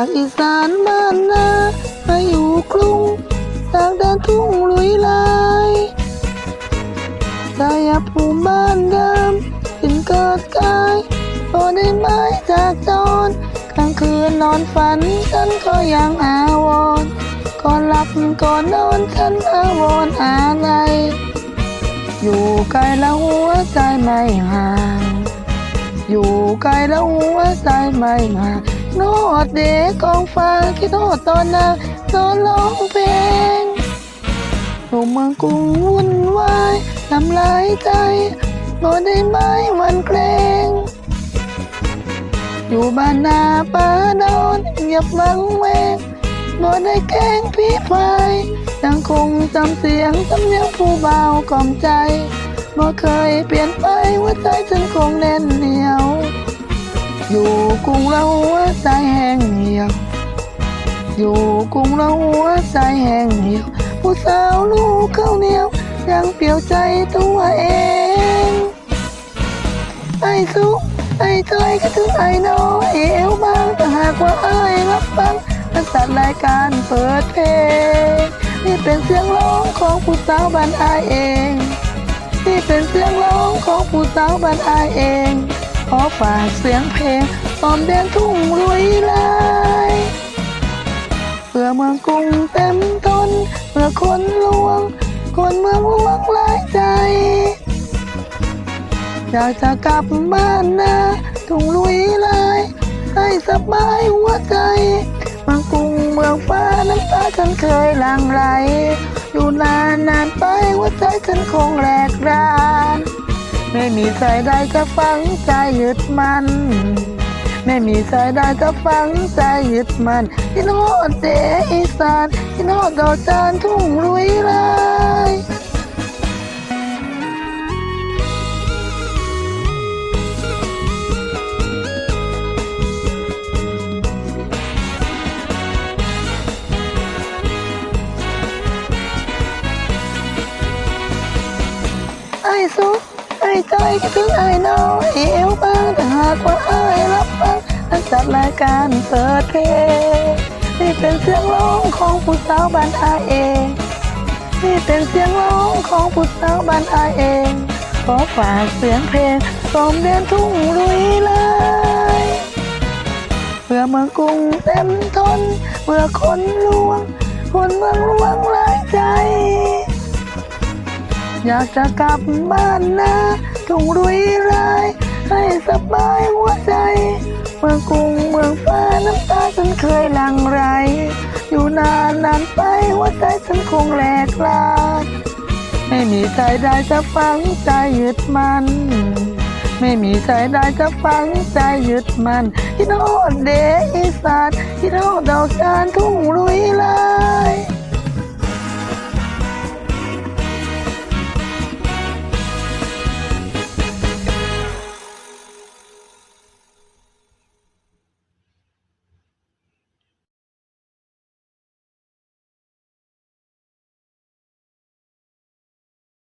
จากอีสานบ้านนามาอยู่กรุงจากแดนทุ่งลุยลายสายภูมิบ้านเดิมถิ่นเกิดกายพอได้ไม้จากจรกลางคืนนอนฝันฉันก็ยังอาวรก่อนหลับก่อนนอนฉันอาวรณ์อะไรอยู่ไกลแล้วหัวใจไม่ห่าง อยู่ไกลแล้วหัวใจไม่ห่าง โนดเด็กกองฟ้าคิดโนดตอนนางนอนร้องเพลงหนุ่มเมืองกรุงวุ่นวายทำลายใจนอนได้ไหมมันเกรงอยู่บ้านนาป่านอนเงียบมังเวงนอนได้แกล้งพี่พายยังคงจำเสียงสำเนียงผู้เบากล่อมใจบ่เคยเปลี่ยนไปหัวใจฉันคงแน่นเหนียว อยู่กรุงแล้วหัวใจแห้งเหี่ยว อยู่กรุงแล้วหัวใจแห้งเหี่ยว ผู้สาวลูกข้าวเหนียว ยังเปลี่ยวใจตัวเอง ไอ้สุไอ้เตยก็ถึงไอ้น้อยเอวบางแต่หากว่าไอ้รับฟังมันจัดรายการเปิดเพลงนี่เป็นเสียงร้องของผู้สาวบ้านอายเอง นี่เป็นเสียงร้องของผู้สาวบ้านอายเอง ขอฝากเสียงเพลงตอมแดนทุ่งลุยลายเพื่อเมืองกรุงเต็มทนเพื่อคนลวง คนเมืองหลวงหลายใจอยากจะกลับบ้านนะทุ่งลุยลายให้สบายหัวใจเมืองกรุงเมืองฟ้าน้ำตาฉันเคยหลั่งไหลอยู่นานนานไปหัวใจฉันคงแหลกราน ไม่มีสายใดจะฝังใจยึดมันไม่มีสายใดจะฝังใจยึดมันที่โนดเดอีสานที่โนดดอกจานทุ่งลุยลยไอ้สุ ไอ้ใจก็ถึงไอ้น้อยเอวบางแต่หากว่าไอ้รับฟังนักจัดรายการเปิดเพลงนี่เป็นเสียงร้องของผู้สาวบ้านอายเองนี่เป็นเสียงร้องของผู้สาวบ้านอายเองขอฝากเสียงเพลงสมเดือนทุ่งลุยเลยเพื่อเมืองกรุงเต็มทนเพื่อคนลวงคนเมืองลวงหลายใจ อยากจะกลับบ้านนะทุ่งรุยรายให้สบายหัวใจ เมืองกรุงเมืองฟ้าน้ำตาฉันเคยหลั่งไหลอยู่นานนานไปหัวใจฉันคงแหลกลาดไม่มีใจใดจะฝังใจยึดมัน ไม่มีใจใดจะฝังใจยึดมันที่โนดเดอีสานที่โนดดอกจานทุ่งรุยลาย